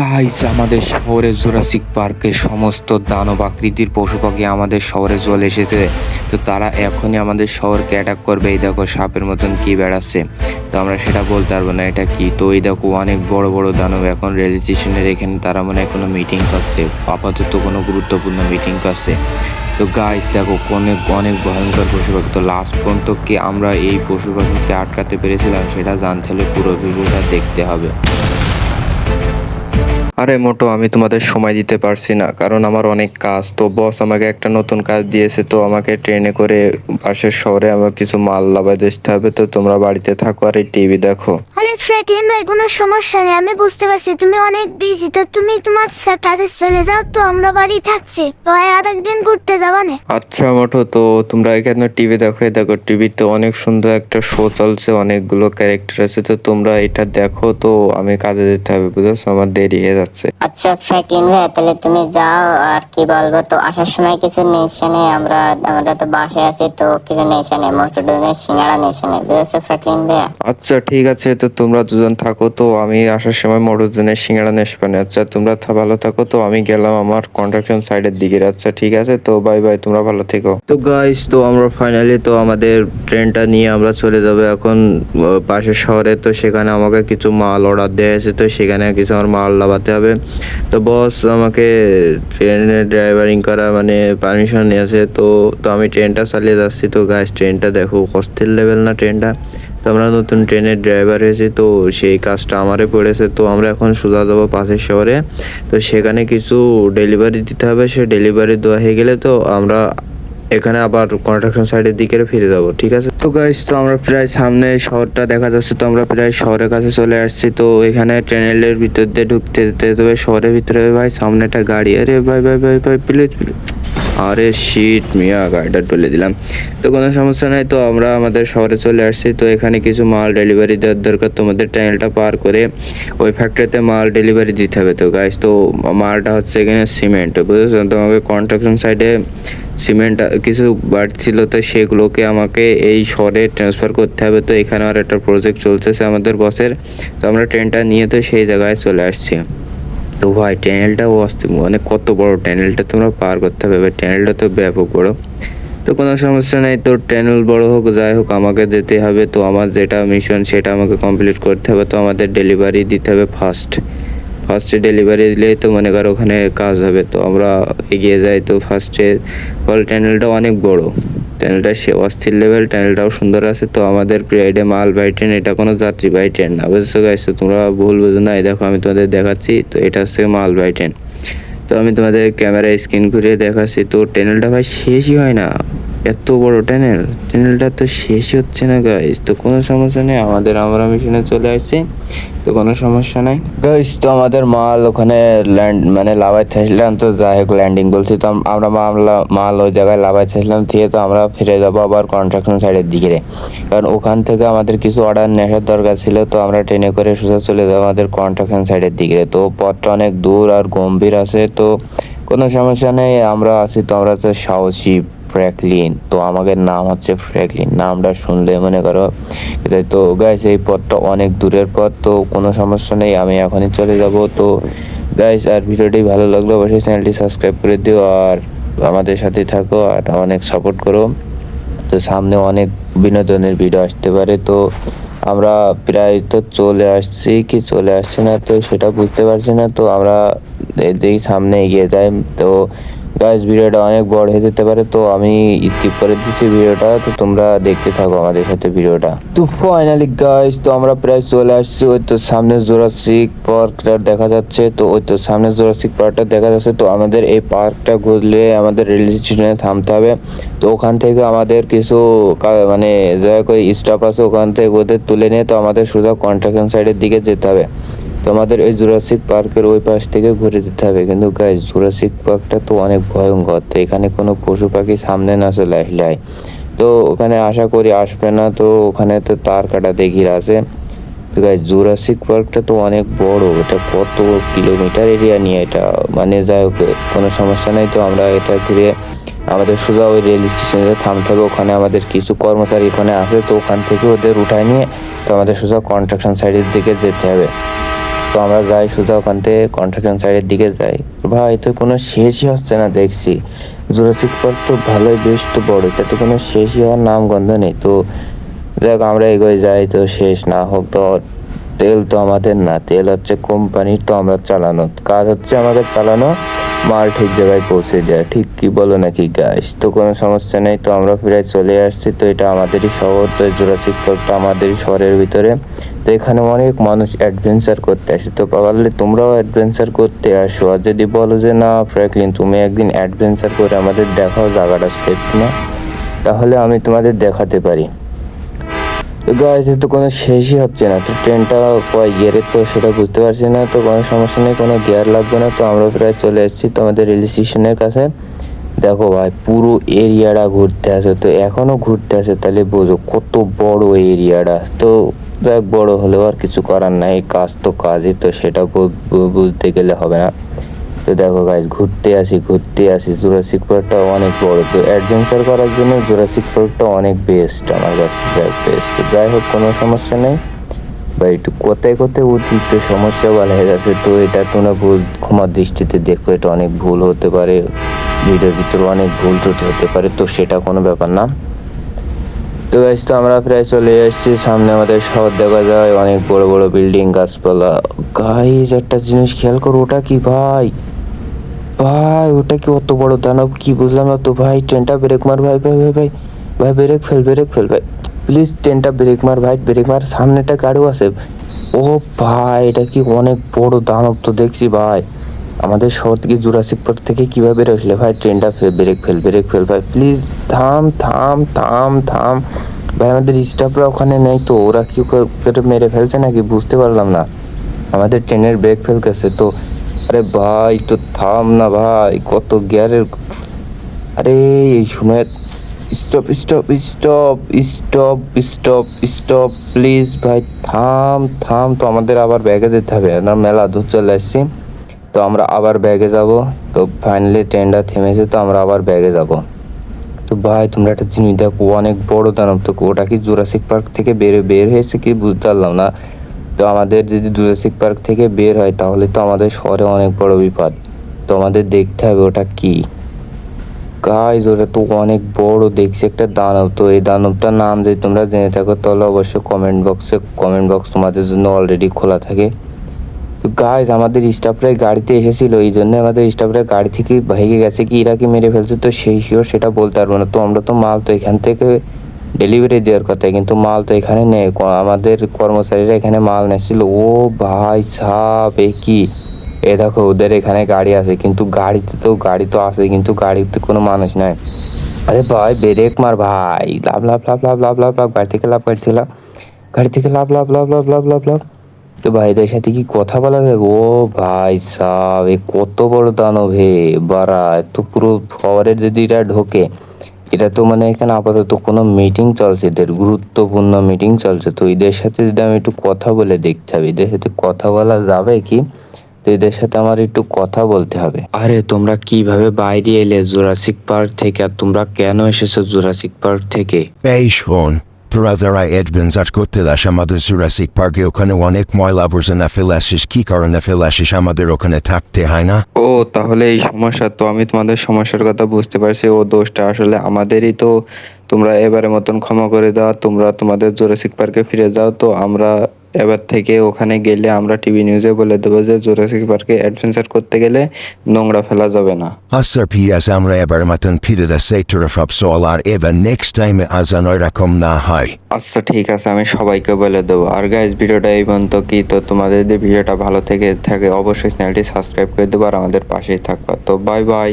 Guys আমাদের শহরে Jurassic পার্কের সমস্ত দানব আকৃতির পশু পাখি আমাদের শহরে চলে এসেছে। তো তারা এখনই আমাদের শহরকে অ্যাটাক করবে। এই দেখো সাপের মতন কি বেড়াচ্ছে। তো আমরা সেটা বলতে পারব না, এটা কি? তো এই দেখো অনেক বড় বড় দানব এখন রেল স্টেশনের এখানে তারা মনে হয় কোনো মিটিং করছে। আপাতত কোনো গুরুত্বপূর্ণ মিটিং করছে। তো গাইস দেখো অনেক অনেক ভয়ঙ্কর পশু পাখি। তো লাস্ট পর্যন্ত কি আমরা এই পশু পাখিকে আটকাতে পেরেছিলাম, সেটা জানতে হলে পুরো ভিডিওটা দেখতে হবে। আরে মোটো আমি তোমাদের সময় দিতে পারছি না কারণ আমার অনেক কাজ। তো বস আমাকে একটা নতুন কাজ দিয়েছে তো আমাকে ট্রেনে করে পাশের শহরে আমার কিছু মাল লাভাই আসতে হবে। তো তোমরা বাড়িতে থাকো আর এই টিভি দেখো। আরে ফ্র্যাঙ্কলিন ভাই কোনো সমস্যা নেই আমি বুঝতে পারছি তুমি অনেক বিজি তো তুমি তোমার কাজে চলে যাও তো আমরা বাড়ি থাকছি। তো আর একদিন ঘুরতে যাবা না। আচ্ছা মোটো তো তোমরা এখানে টিভি দেখো এই দেখো টিভিতে অনেক সুন্দর একটা শো চলছে অনেকগুলো ক্যারেক্টার আছে তো তোমরা এটা দেখো তো আমি কাজে যেতে হবে বুঝেছ? আমার দেরি হয়ে যাচ্ছে। আচ্ছা ফ্র্যাঙ্কলিন ভাই তাহলে তুমি যাও আর কি বলব তো আসার সময় কিছু নেশনে আমরা আমরা তো বাসায় আছি তো কিছু নেশনে মোটরডোনের সিঙ্গাড়া নেশনে বুঝেছ ফ্র্যাঙ্কলিন ভাই? আচ্ছা ঠিক আছে তো তোমরা দুজন থাকো তো আমি আসার সময় মরুজনের সিঙ্গারা নেসপানে আচ্ছা তোমরা ভালো থাকো তো আমি গেলাম আমার কন্ট্রাকশন সাইডের দিকে। আচ্ছা ঠিক আছে তো বাই বাই তোমরা ভালো থেকো। তো গাইস তো আমরা ফাইনালি তো আমাদের ট্রেনটা নিয়ে আমরা চলে যাব এখন পাশের শহরে তো সেখানে আমাকে কিছু মাল অর্ডার দেওয়া হয়েছে তো সেখানে কিছু আমার মাল লাভাতে হবে। তো বস আমাকে ট্রেনে ড্রাইভারিং করা মানে পারমিশন নিয়েছে। তো তো আমি ট্রেনটা চালিয়ে যাচ্ছি। তো গাইস ট্রেনটা দেখো, অস্থির লেভেল না ট্রেনটা তো আমরা নতুন ট্রেনের ড্রাইভার হয়েছি। তো সেই কাজটা আমারে পড়েছে। তো আমরা এখন সোজা যাব পাশের শহরে। তো সেখানে কিছু ডেলিভারি দিতে হবে। সে ডেলিভারি দেওয়া হয়ে গেলে তো আমরা এখানে আবার কন্ট্রাকশন সাইডের দিকে ফিরে যাব, ঠিক আছে? তো গাইস তো আমরা প্রায় সামনে শহরটা দেখা যাচ্ছে, তো আমরা প্রায় শহরের কাছে চলে আসছি। তো এখানে ট্রেনেলের ভিতর দিয়ে ঢুকতে যেতে হবে শহরের ভিতরে ভাই সামনে একটা গাড়ি, আরে ভাই ভাই ভাই ভাই প্লিজ আরে শিট মিয়া, গাড়িটা তুলে দিলাম। তো কোনো সমস্যা নাই, তো আমরা আমাদের শহরে চলে আসছি। তো এখানে কিছু মাল ডেলিভারি দেওয়ার দরকার তোমাদের টানেলটা পার করে ওই ফ্যাক্টরিতে মাল ডেলিভারি দিতে হবে। তো গাইস তো মালটা হচ্ছে এখানে সিমেন্ট বুঝেছ? তোমাকে কনস্ট্রাকশন সাইডে সিমেন্ট, কিছু বাড়ছিল তো সেগুলোকে আমাকে এই শহরে ট্রান্সফার করতে হবে। তো এখানে আর একটা প্রজেক্ট চলতেছে আমাদের বসের তো আমরা ট্রেনটা নিয়ে তো সেই জায়গায় চলে আসছি। তো ভাই ট্যানেলটা অস্তি মানে কত বড় ট্যানেলটা তোমরা পার করতে হবে এবার ট্যানেলটা তো ব্যাপক বড়। তো কোনো সমস্যা নেই তো ট্যানেল বড় হোক, যাই হোক, আমাকে যেতে হবে। তো আমার যেটা মিশন সেটা আমাকে কমপ্লিট করতে হবে। তো আমাদের ডেলিভারি দিতে হবে ফার্স্ট ফার্স্টে ডেলিভারি দিলে তো মনে করো ওখানে কাজ হবে, তো আমরা এগিয়ে যাই। তো ফার্স্টে ফল ট্যানেলটা অনেক বড়। ট্যানেলটা সে অস্থির লেভেল ট্যানেলটাও সুন্দর আছে। তো আমাদের প্রাইডে মাল বাই ট্রেন এটা কোনো যাত্রী বাই ট্রেন না। বুঝছ গাইস তো তোমরা ভুল বুঝো না। এই দেখো, আমি তোমাদের দেখাচ্ছি। তো এটা হচ্ছে মাল বাই ট্রেন তো আমি তোমাদের ক্যামেরা স্ক্রিন ঘুরিয়ে দেখাচ্ছি। তো ট্যানেলটা ভাই শেষই হয় না। এত বড় ট্যানেল ট্যানেলটা তো শেষই হচ্ছে না গাইস তো কোনো সমস্যা নেই, আমাদের আমরা মিশনে চলে আসছি। তো কোনো সমস্যা নাই। গাইস তো আমাদের মাল ওখানে ল্যান্ড মানে লাভাই থাকলাম তো, যাই হোক ল্যান্ডিং বলছি তো আমরা মামলা, মাল ওই জায়গায় লাভাই থাকলাম থেকে তো আমরা ফিরে যাব আবার কন্ট্রাকশন সাইডের দিকে। কারণ ওখান থেকে আমাদের কিছু অর্ডার নেওয়ার দরকার ছিল, তো আমরা ট্রেনে করে সোজা চলে যাব আমাদের কন্ট্রাকশন সাইডের দিকে। তো পথটা অনেক দূর আর গম্ভীর আছে, তো কোনো সমস্যা নেই, আমরা আছি তো, আমরা হচ্ছে সাহসী। ফ্র্যাকলিন তো আমাদের নাম হচ্ছে ফ্র্যাকলিন নামটা শুনলে মনে করো তো গাইস এই পথটা অনেক দূরের পথ, তো কোনো সমস্যা নেই, আমি এখনই চলে যাব। তো গাইস আর ভিডিওটি ভালো লাগল অবশ্যই চ্যানেলটি সাবস্ক্রাইব করে দিও, আর আমাদের সাথে থাকো, আর অনেক সাপোর্ট করো। তো সামনে অনেক বিনোদনের ভিডিও আসতে পারে, তো আমরা প্রায় তো চলে আসছি, কি চলে আসছে না, তো সেটা বুঝতে পারছি না, তো আমরা দেখি সামনে এগিয়ে যাই। তো গাইস ভিডিওটা অনেক বড় হয়ে যেতে পারে, তো আমি স্কিপ করে দিচ্ছি ভিডিওটা তো তোমরা দেখতে থাকো আমাদের সাথে ভিডিওটা তো ফাইনালি গাইস তো আমরা প্রায় চলে আসছি, ওই তো সামনে জোরাসিক পার্কটা দেখা যাচ্ছে, তো ওই তো সামনে জোরাসিক পার্কটা দেখা যাচ্ছে, তো আমাদের এই পার্কটা ঘুরলে আমাদের রেল স্টেশনে থামতে হবে। তো ওখান থেকে আমাদের কিছু মানে জায়গা করে স্টাফ আছে, ওখান থেকে ওদের তুলে নিয়ে তো আমাদের সোজা কন্ট্রাকশন সাইডের দিকে যেতে হবে। তো আমাদের এই জুরাসিক পার্কের ওই পাশ থেকে ঘুরে যেতে হবে। কিন্তু গাইজ জুরাসিক পার্কটা তো অনেক ভয়ঙ্কর। তো এখানে কোনো পশু পাখি সামনে না চলে আসলে। তো ওখানে আশা করি আসবে না। তো ওখানে তো তার কাটা দেখির আছে। তো গাইজ জুরাসিক পার্কটা তো অনেক বড়। এটা কত কিলোমিটার এরিয়া নিয়ে এটা? মানে যাই হোক, কোনো সমস্যা নেই। তো আমরা এটা ঘিরে আমাদের সোজা ওই রেল স্টেশনে থামতে হবে। ওখানে আমাদের কিছু কর্মচারী ওখানে আছে। তো ওখান থেকে ওদের উঠায় নিয়ে তো আমাদের সোজা কনস্ট্রাকশন সাইডের দিকে যেতে হবে। তো আমরা যাই সোজা ওখান থেকে কন্ট্রাকশন সাইডের দিকে যাই। ভাই তো কোনো শেষই হচ্ছে না দেখছি। জোরাসিক পার্ক তো ভালোই, বেশ তো বড়। এটা তো কোনো শেষই হওয়ার নাম গন্ধ নেই। তো যাই হোক, আমরা এগোয় যাই। তো শেষ না হোক, তো তেল তো আমাদের না, তেল হচ্ছে কোম্পানির তো আমরা চালানো কাজ হচ্ছে আমাদের চালানো, মাল ঠিক জায়গায় পৌঁছে দেওয়া ঠিক কি বলো নাকি গাইস তো কোনো সমস্যা নেই, তো আমরা ফিরে চলে আসছি। তো এটা আমাদেরই শহর, তো জোরাসিক পার্কটা আমাদেরই শহরের ভিতরে। তো এখানে অনেক মানুষ অ্যাডভেঞ্চার করতে আসে। তো পারলে তোমরাও অ্যাডভেঞ্চার করতে আসো। আর যদি বলো যে না ফ্র্যাঙ্কলিন তুমি একদিন অ্যাডভেঞ্চার করে আমাদের দেখাও জায়গাটা সেফ না তাহলে আমি তোমাদের দেখাতে পারি। তো গাইস তো কোনো শেষই হচ্ছে না। তো ট্রেনটা কয় গিয়ারের তো সেটা বুঝতে পারছি না। তো কোনো সমস্যা নেই, কোনো গিয়ার লাগবে না। তো আমরা প্রায় চলে এসেছি তো আমাদের রেল স্টেশনের কাছে। দেখো ভাই, পুরো এরিয়াটা ঘুরতে আসে। তো এখনও ঘুরতে আসে, তাহলে বোঝো কত বড় এরিয়াটা তো দেখ বড় হলেও আর কিছু করার নাই। কাজ তো কাজই, তো সেটা বুঝতে গেলে হবে না। তো দেখো গাইজ ঘুরতে আসি ঘুরতে আসি। জুরাসিক পার্কটা অনেক বড়। তো অ্যাডভেঞ্চার করার জন্য জুরাসিক পার্কটা অনেক বেস্ট আমার কাছে যাই বেস্ট যাই হোক, কোনো সমস্যা নেই। বা একটু কোথায় কোথায় অতিরিক্ত সমস্যা বলা হয়ে গেছে তো এটা তোমরা ভুল, ক্ষমার দৃষ্টিতে দেখো, এটা অনেক ভুল হতে পারে। ভিডিওর ভিতরে অনেক ভুল ত্রুটি হতে পারে, তো সেটা কোনো ব্যাপার না। তো গাইজ তো আমরা প্রায় চলে এসেছি। সামনে আমাদের শহর দেখা যায়, অনেক বড় বড় বিল্ডিং গাছপালা। গাইজ একটা জিনিস খেয়াল করো, ওটা কি ভাই? ভাই, ওটা কি অত বড় দানব? কি বুঝলাম না তো ভাই, ট্রেনটা ব্রেক মার, ভাই ভাই ভাই ভাই ভাই, ব্রেক ফেল ব্রেক ফেল, ভাই। প্লিজ ট্রেনটা ব্রেক মার, ভাই, ব্রেক মার। সামনেটা গাড়িও আছে। ও ভাই, এটা কি অনেক বড় দানব তো দেখছি ভাই। আমাদের শহর থেকে জুরাসিক পার্ক থেকে কীভাবে বেরোসলে ভাই? ট্রেনটা ব্রেক ফেল ব্রেক ফেল, ভাই। প্লিজ থাম থাম থাম থাম। ভাই, আমাদের স্টাফরা ওখানে নেই তো, ওরা কি মেরে ফেলছে নাকি? বুঝতে পারলাম না। আমাদের ট্রেনের ব্রেক ফেল গেছে তো। আরে ভাই, তো থাম না ভাই, কত গিয়ারের আরে, এই সময় stop stop stop stop stop stop please ভাই, থাম থাম, তো আমাদের আবার ব্যাগে যেতে হবে, আমরা মেলা দূর চলে আসছি, তো আমরা আবার ব্যাগে যাব, তো ফাইনালি ট্রেনটা থেমেছে, তো আমরা আবার ব্যাগে যাব। তো ভাই, তোমরা একটা জিনিস দেখো, অনেক বড় দানব, তো ওটা কি জোরাসিক পার্ক থেকে বের বের হয়েছে কি বুঝতে পারলাম না। তো আমাদের যদি জুরাসিক পার্ক থেকে বের হয়, তাহলে তো আমাদের শহরে অনেক বড় বিপদ। তো আমাদের দেখতে হবে ওটা কি। গাইজ ওটা তো অনেক বড়, দেখছি একটা দানব। তো এই দানবটার নাম যদি তোমরা জেনে থাকো, তাহলে অবশ্যই কমেন্ট বক্সে কমেন্ট বক্স তোমাদের জন্য অলরেডি খোলা থাকে। তো গাইজ আমাদের স্টাফরা গাড়িতে এসেছিল, এই জন্য আমাদের স্টাফরা গাড়ি থেকে ভেঙে গেছে কি, এরা কি মেরে ফেলছে? তো সেই শিওর সেটা বলতে পারব না। তো আমরা তো মাল তো এখান থেকে ডেলিভারি দেওয়ার কথা কিন্তু মাল তো এখানে নেই আমাদের কর্মচারীরা এখানে মাল নিচ্ছিল ও ভাই সাপ এ কি এ দেখো ওদের এখানে গাড়ি আছে কিন্তু গাড়িতে তো গাড়ি তো আছে কিন্তু গাড়িতে কোনো মানুষ নাই আরে ভাই ব্রেক মার ভাই লাভ লাভ লাভ লাভ লাভ লাভ লাভ গাড়ি থেকে লাভ গাড়ি থেকে লাভ গাড়ি থেকে লাভ লাভ লাভ লাভ লাভ লাভ লাভ তো ভাইদের সাথে কি কথা বলা যায় ও ভাই সাহ এ কত বড় দানব হে বাড়া তো পুরো শহরের যদি এটা ঢোকে এটা তো মানে এখানে আপাতত কোনো মিটিং চলছে এদের গুরুত্বপূর্ণ মিটিং চলছে। তো এদের সাথে যদি আমি একটু কথা বলে দেখতে হবে এদের সাথে কথা বলা যাবে কি? তো এদের সাথে আমার একটু কথা বলতে হবে। আরে তোমরা কীভাবে বাইরে এলে? জোরাসিক পার্ক থেকে আর তোমরা কেন এসেছ জোরাসিক পার্ক থেকে? এই শোন তোরা যারা অ্যাডভেঞ্চার করতে দাস আমাদের জুরাসিক পার্কে ওখানে অনেক ময়লা আবর্জনা ফেলে আসিস কি কারণে ফেলে আসিস আমাদের ওখানে থাকতে হয় না ও, তাহলে এই সমস্যা তো আমি তোমাদের সমস্যার কথা বুঝতে পারছি, ও দোষটা আসলে আমাদেরই তো। তোমরা এবারে মতন ক্ষমা করে দাও, তোমরা তোমাদের জোরাসিক পার্কে ফিরে যাও, তো আমরা এবার থেকে ওখানে গেলে আমরা টিভি নিউজে বলে দেবো যে জোরাসিক পার্কে অ্যাডভেঞ্চার করতে গেলে নোংরা ফেলা যাবে না। পিয়াজ আমরা এবার মতন ফিরে আসে তোরা সব সল আর এবার নেক্সট টাইমে আজান এরকম না হয় আচ্ছা ঠিক আছে আমি সবাইকে বলে দেবো। আর গাইজ ভিডিওটা এই পর্যন্ত কি? তো তোমাদের যদি ভিডিওটা ভালো থেকে থাকে অবশ্যই চ্যানেলটি সাবস্ক্রাইব করে দেবো আর আমাদের পাশেই থাকবা। তো বাই বাই